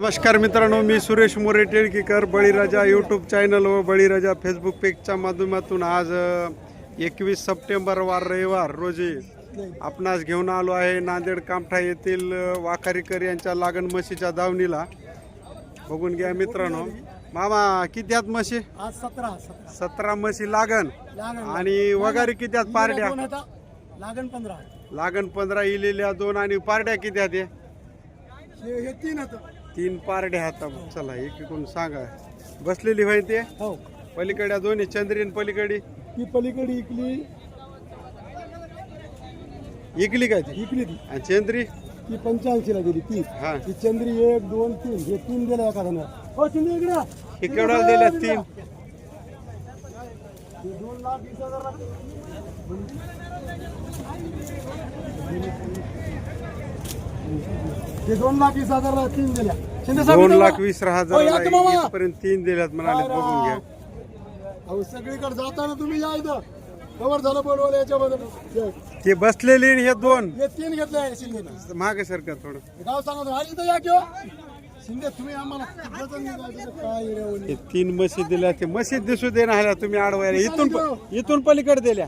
नमस्कार मित्रांनो मी सुरेश मोरे टिळकीकर बळीराजा YouTube channel व बळीराजा फेसबुक पेजच्या माध्यमातून आज एकवीस सप्टेंबर वार रविवार रोजी आपणास घेऊन आलो आहे नांदेड कामठा येथील वाखारीकर यांच्या लागण म्हशीच्या दावणीला. बघून घ्या मित्रांनो. मामा किती आहेत म्हशी? सतरा सतरा. म्हशी लागण. आणि वगारी किती आहेत? पारड्या? लागण पंधरा. लागण पंधरा इलेल्या दोन आणि पारड्या किती आहेत तीन तीन पारड्या हाता चला एक एकूण सांगा. बसलेली होय ते? हो. पलीकडे दोन्ही चंद्री आणि पलीकडे. ती पलीकडे इकली. इकली काय ती? इकली ती. आणि चंद्री? ती पंच्याऐंशीला दिली ती हा. ती चंद्री एक दोन तीन. हे तीन दिल्या एका जणाला. हो चंद्री इकडे. हे केवढ्याला दिल्या तीन? दोन लाख वीस हजार ते दोन लाख वीस हजार तीन दिल्या. शिंदे साहेब दोन इथं लाख बघा. वीस हो, या की मामा. हजार पर्यंत तीन दिल्यात म्हणाले बघून घ्या. अहो सगळीकडे जाताना तुम्ही या इथं. कवर झालं बोलवलं याच्याबद्दल ते बसलेली आणि हे दोन. हे तीन घेतले आहे शिंदेनं मागे सरकार थोडं. गाव सांगा तुम्ही. आणि इथं या किंवा? शिंदे तुम्ही आम्हाला. काय रे हे तीन मशीद दिल्या ते मशीद दिसू दे ना तुम्ही आडवायला. इथून प- इथून पलीकडे दिल्या.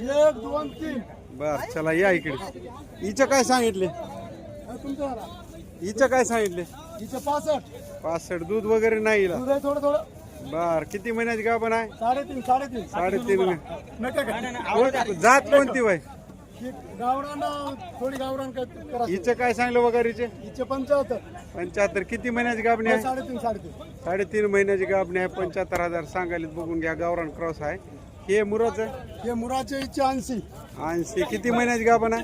एक दोन तीन. बर चला या इकडे. हिचं काय सांगितले? हे. हिचं काय सांगितले? हिचं पासष्ट. पासष्ट दूध वगैरे नाही हिला. दूध आहे थोडं थोडं. बर किती महिन्याची गाभण आहे? साडेतीन साडेतीन. साडेतीन नका का? कोण- जात कोणती वय ही गावरान थोडी गावरान क- करा. हिचं काय सांगलं वगैरेचे हिचे पंच्याहत्तर पंच्याहत्तर किती महिन्याची गाभणी आहे? साडेतीन साडेतीन. साडेतीन महिन्याची गाभणी आहे. पंच्याहत्तर हजार सांगायला बघून घ्या. गावरान क्रॉस आहे. हे मुराचं? हे मुराचे हिचे ऐंशी. ऐंशी. किती महिन्याची गाभण आहे?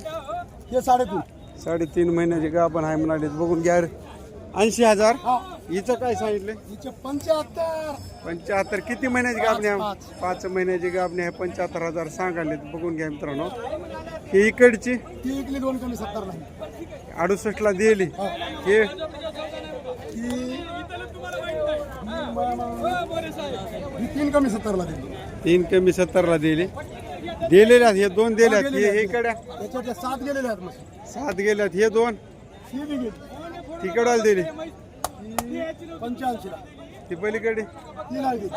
हे साडेतीन. साडेतीन महिन्याची गाभण आहे म्हणाले बघून घ्या ऐंशी हजार. हा. हिचं काय सांगितलं हिचे पंच्याहत्तर. पंच्याहत्तर. किती महिन्याची गाभणी आहे? पाच. महिन्याची गाभणी आहे. पंच्याहत्तर हजार सांगायले बघून घ्या मित्रांनो. ही इकडची? ती इकली दोन कमी सत्तर नाही अडुसष्टला दिली. ही. तीन कमी सत्तरला दिली. तीन कमी सत्तरला दिली. दिलेल्या हे दोन दिल्यात हे हे इकडे. सात गेलेले आहेत सात गेल्यात हे दोन. ही बी गेली. तिकडला दिली. पंच्याऐंशीला. ती पलीकडे. गेली.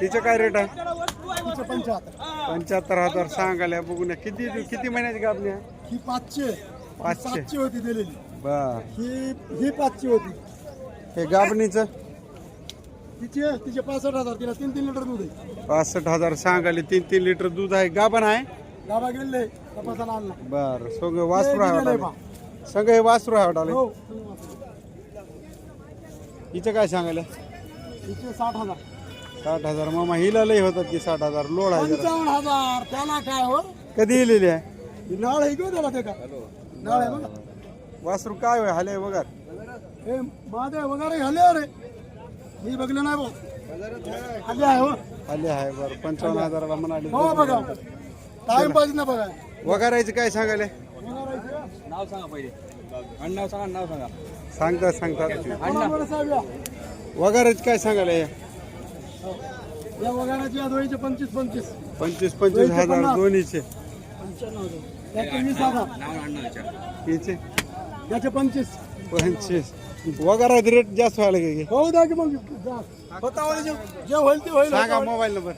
तिचं काय रेट आहे? तिचे पंच्याहत्तर. पंच्याहत्तर हजार सांगायला बघून किती किती महिन्याची गाभणी आहे ही? पाचशे. पाचशे. सातशे होती दिलेली. बर. ही ही पाचशे होती. हे गाभणीचं तिचे तिचे पासष्ट हजार तिला तीन तीन लिटर दूध आहे. पासष्ट हजार सांगायले तीन तीन लिटर दूध आहे गाभण आहे? गाबा गेले तपासाला आणला. बर सगळं वासरू आहे दिलेलं आहे वाटाले सगळं हे वासरू आहे वाटाले हो. हिचं काय सांगायला? तिचे साठ हजार. साठ हजार. मामा हिला लई होतात की साठ हजार. लोड आहे जरा. पंचावन्न हजार. त्याला काय हो? कधी इलेली आहे? ही नाळ आहे किंवा त्याला ते का? नाळ आहे बघा. वासरू काय होय? हाले बघा. हे माझे वगैरे झाले अरे मी बघले नाही भाऊ. आले आहे हो. आले आहे बरं. पंचावन्न हजाराला म्हणाले. हो बघा. टाइम पाहिजे ना बघा. वगारायचं काय सांगायले? नाव सांगा पहिले. आणि नाव सांगा नाव सांगा. सांगतात सांगतात. बरोबर साहेब या. वगारायचं काय सांगायला हे? या वगाराची व्हायचे पंचवीस पंचवीस. पंचवीस पंचवीस हजार दोन्हीचे. पंच्याण्णव त्याचे पंचवीस. पंचवीस. वगारायचं रेट जास्त व्हायला की हो द्या की मग. जा. स्वतःवर जे जे होईल ते होईल. सांगा मोबाईल नंबर.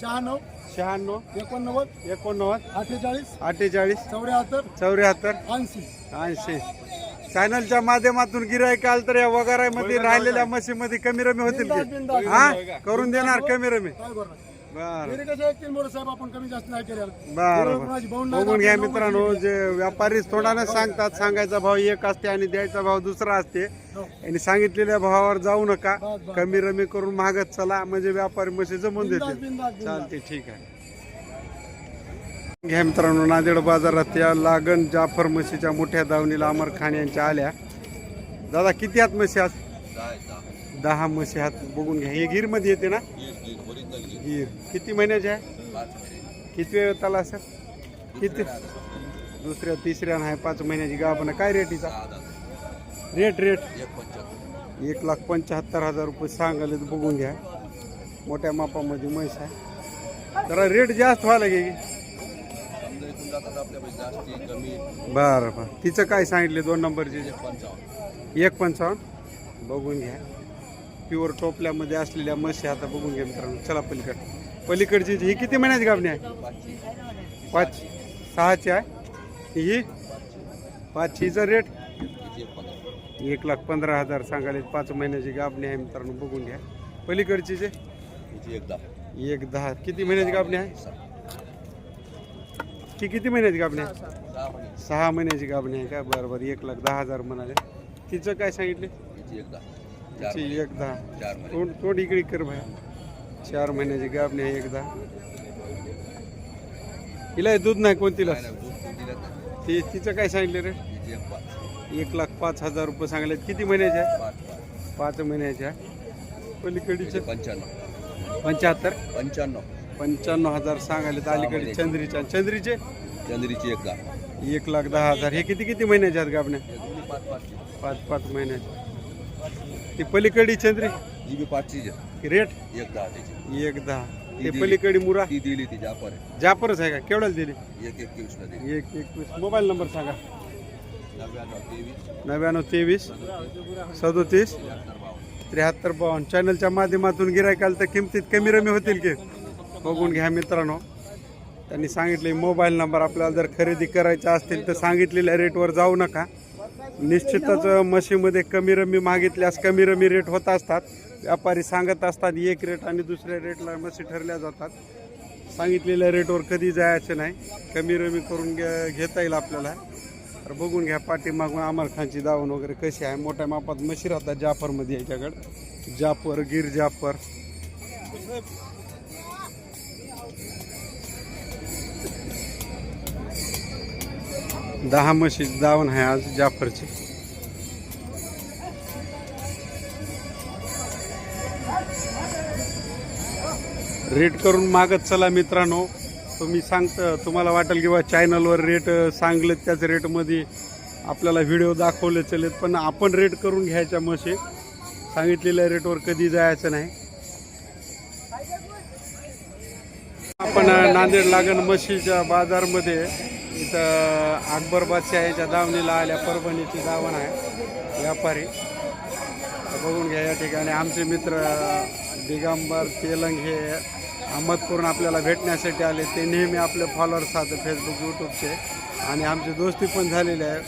शहाण्णव. शहाण्णव. एकोणनव्वद. एकोणनव्वद. अठ्ठेचाळीस. अठ्ठेचाळीस. चौऱ्याहत्तर. चौऱ्याहत्तर. ऐंशी. ऐंशी. चॅनलच्या माध्यमातून गिरायक आल तर या वगारामध्ये राहिलेल्या म्हशीमध्ये कमी रमी होतील की. हा? करून देणार कमी रमी. बघून घ्या मित्रांनो जे व्यापारी थोडानं सांगतात सांगायचा भाव एक असते आणि द्यायचा भाव दुसरा असते. हो. आणि सांगितलेल्या भावावर जाऊ नका. कमी रमी करून मागत चला म्हणजे व्यापारी म्हशी जमून बिनधास्त. चालते ठीक आहे. घ्या मित्रांनो नांदेड बाजारात या लागण जाफर म्हशीच्या मोठ्या दावणीला अमर खान यांच्या आल्या. दादा किती आहात म्हशी आज? दहा म्हशी हात बघून घ्या. हे गीरमध्ये येते ना? गीर. किती महिन्याचे आहे? किती वेळ त्याला सर किती? दुसऱ्या तिसऱ्या आहे पाच महिन्याची गाभण काय रेटीचा रेट रेट एक लाख पंच्याहत्तर हजार रुपये सांगाले तर बघून घ्या. मोठ्या मापामध्ये म्हैस आहे. जरा रेट जास्त व्हायला गे बरं बरं. तिचं काय सांगितले दोन नंबरचे? एक पंचावन्न. बघून घ्या. प्युअर टोपल्यामध्ये असलेल्या म्हशी आता बघून घ्या मित्रांनो. चला पलीकड. पलीकडची ही किती महिन्याची गाभणी आहे? पाच. सहाची आहे? ही? पाच. रेट एक लाख पंधरा हजार सांगाले पाच महिन्याची गाभणी आहे मित्रांनो बघून घ्या. पलीकडची जे? एक दहा. किती महिन्याची गाभणी आहे? ती किती महिन्याची गाभणी आहे? सहा महिन्याची गाभणी आहे का? बरं बरं. एक लाख दहा हजार म्हणाले. तिचं काय सांगितले? तिची एक दहा तोंड तोंड इकडे कर भाई चार महिन्याची गाभणी आहे एक दहा हिला हे दूध नाही कोणतीला? ती तिचं काय सांगितलं रे? एक लाख पाच हजार रुपये सांगले किती महिन्याचे? आहे पाच. महिन्याचे आहे पलीकडीचे? पंच्याण्णव. पंच्याहत्तर? पंच्याण्णव. पंच्याण्णव हजार तर अलीकडे चंद्रीच्या. चंद्रीचे? चंद्रीची एक दहा एक लाख दहा हजार. हे किती किती महिन्याचे आहेत गाभण्या? पाच पाच पाच पाच महिन्याचे. ती पलीकडे चंद्री? बी पाचशेची आहे. रेट? एक दहा त्याची. एक दहा. ते दिली. पलीकडे मुरा? ती दिली ती जापर आहे जापरच आहे का? केवढ्याला दिली? एक दिली. एक एकवीस. मोबाईल नंबर सांगा. नव्याण्णव तेवीस. नव्याण्णव तेवीस. सदोतीस. त्र्याहत्तर बावन्न. चॅनलच्या माध्यमातून गिरायकाल तर किमतीत कमी रमी होतील की? बघून घ्या मित्रांनो. त्यांनी सांगितले मोबाईल नंबर आपल्याला जर खरेदी करायचा असतील तर सांगितलेल्या रेटवर जाऊ नका. निश्चितच म्हशीमध्ये कमी रमी मागितल्यास कमी रमी रेट होत असतात. व्यापारी सांगत असतात एक रेट आणि दुसऱ्या रेटला म्हशी ठरल्या जातात. सांगितलेल्या रेटवर कधी जायचं नाही. कमी रमी करून घे घेता येईल आपल्याला. तर बघून घ्या पाठीमागून अमर खानची दावण वगैरे कशी आहे. मोठ्या मापात म्हशी राहतात जाफरमध्ये याच्याकडं. जाफर गिर जाफर. दहा म्हशी दावण आहे आज जाफरची. रेट करून मागत चला मित्रांनो. तुम्ही सांगतं तुम्हाला वाटेल किंवा चॅनलवर रेट सांगलेत त्याच रेटमध्ये. आपल्याला व्हिडिओ दाखवले चलेत पण आपण रेट करून घ्यायच्या म्हशी सांगितलेल्या रेटवर कधी जायचं नाही. आपण नांदेड लागण म्हशीच्या बाजारमध्ये इथं अकबर बादशाहीच्या दावणीला आल्या परभणीची दावण आहे व्यापारी. बघून घ्या या ठिकाणी. आमचे मित्र दिगंबर तेलंग हे अहमदपूरून आपल्याला भेटण्यासाठी आले. ते नेहमी आपले फॉलोअर्स आहेत फेसबुक यूट्यूबचे आणि आमची दोस्ती पण झालेली आहे.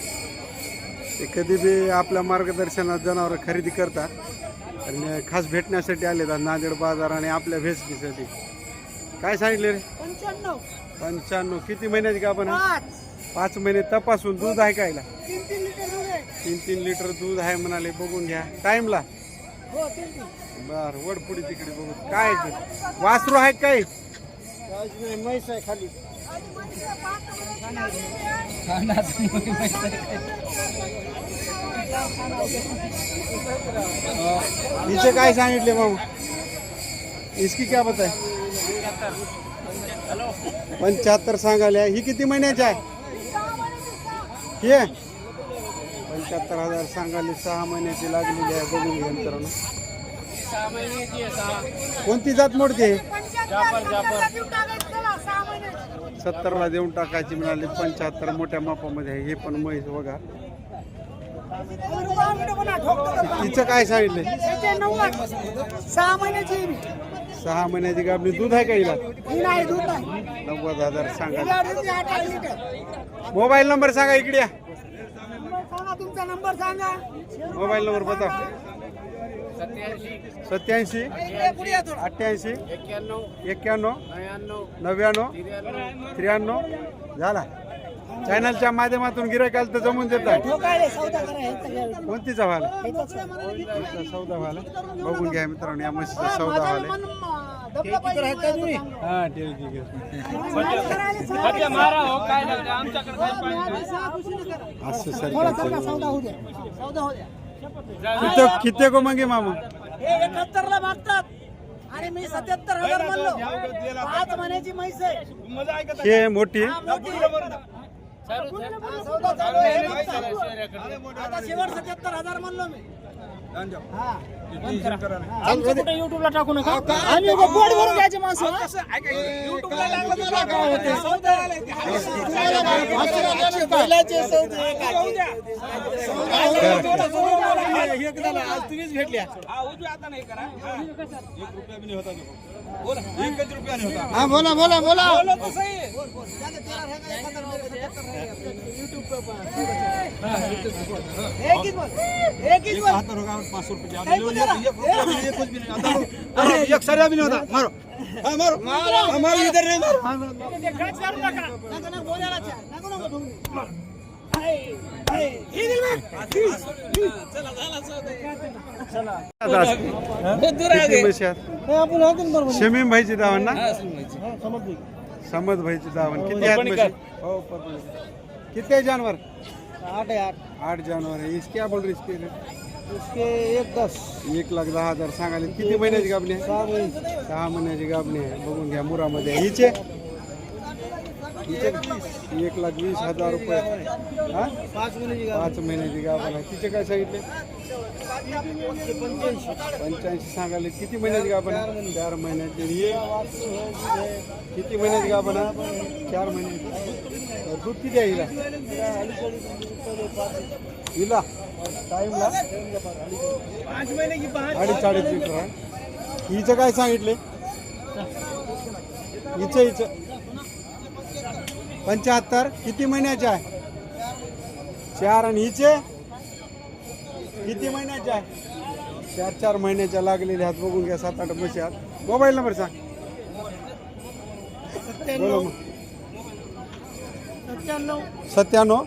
ते कधी बी आपल्या मार्गदर्शनात जनावरं खरेदी करतात. आणि खास भेटण्यासाठी आले नांदेड बाजार आणि आपल्या भेसकीसाठी काय सांगितले रे? पंच्याण्णव. किती महिन्याची का आपण? पाच. पाच महिने तपासून दूध आहे कायला तीन तीन लिटर दूध आहे. तीन तीन लिटर दूध आहे म्हणाले बघून घ्या. टाइमला हो बर वडपुडी तिकडे बघू. काय? वासरू आहे काय म्हैस आहे खाली. हिचे काय सांगितले मग इसकी क्या बताय पंच्याहत्तर सांगाले ही किती महिन्याची आहे? हे पंच्याहत्तर हजार सांगाले सहा महिन्याची लागलेली आहे. बघून घ्या मित्रांनो. कोणती जात मोडते? हे सत्तरला देऊन टाकायची म्हणाली. पंच्याहत्तर मोठ्या मापामध्ये आहे. हे पण म्हैस बघा. तिचं काय सांगितलं सहा महिन्याची. सहा महिन्याची गाबणी दूध आहे का हिला? ही नाही दूध नाही. नव्वद हजार सांगा. हिला दूध आठ आठ लिटर मोबाईल नंबर सांगा इकडे या. नंबर सांगा तुमचा नंबर सांगा. मोबाईल नंबर बता. सत्याऐंशी पुढे या थोडं. अठ्ठ्याऐंशी एक्क्याण्णव नव्याण्णव त्र्याण्णव. झाला. चॅनलच्या माध्यमातून गिरायकाल तर जमून देतात. हे आहे. इथला सौदा व्हाल बघून घ्या मित्रांनो या म्हशीचा सौदा व्हाल. हा हो. असं सर किती मगे मामा? हे एकाहत्तर ला मागतात. आणि मी सत्याहत्तर हजार म्हणलो. पाच महिन्याची म्हैस आहे. हे मोठी. सत्याहत्तर हजार म्हणलो मी. युट्यूबला टाकू नका? आम्ही उगा पोट भरून घ्यायचे माणसं. हा? तुम्हीच भेटल्या हा बोला. बोला. बोला. एक साऱ्या भी नहीं होता. मारो. हाँ मारो. हमारे इधर नहीं मारो. ही आहेत? शमीम भाईची दावण ना? समज भाईची दावण. किती आहेत म्हशी हो. किती आहे जानवर? आठ है आठ. आठ जानवर है इसके क्या बोल रहे इसके उसके एक दस। एक लाख दहा हजार सांगाले किती महिन्याची गाबणी आहे? सहा महिने. सहा महिन्याची गाबणी आहे. बघून घ्या मुरामध्ये. हिचे? हिचे एक लाख वीस हजार रुपये. हा? पाच महिन्याची पाच महिन्याची गाभण आहे. तिचे काय सांगितले? पंच्याऐंशी सांगाले किती महिन्याची गाभण आहे चार महिन्याची ही किती महिन्याची गाभण आहे चार महिन्याची दूध किती आहे हिला? हिला? टाईमला? पाच महिने की पाच. अडीच अडीच लिटर आहे हिचं काय सांगितले? हिचं हिचं. पंच्याहत्तर? किती महिन्याचे आहे? चार आणि हिचे? किती महिन्याचे आहे? चार चार महिन्याच्या लागलेल्या आहेत. बघून घ्या सात आठ म्हशी आहेत. मोबाईल नंबर सांग. बोला मग सत्त्याण्णव.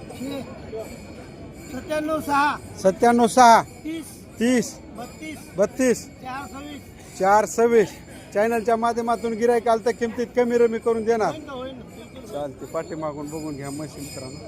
सत्त्याण्णव? सहा. सत्त्याण्णव सहा. तीस. तीस. बत्तीस. बत्तीस. चार सव्वीस. चार सव्वीस. चॅनलच्या माध्यमातून गिरायक आलं तर किमतीत कमी रमी करून देणार. होईन ना, होईन ना. बिलकुल. चालते पाठीमागून बघून घ्या मशीन मित्रांनो.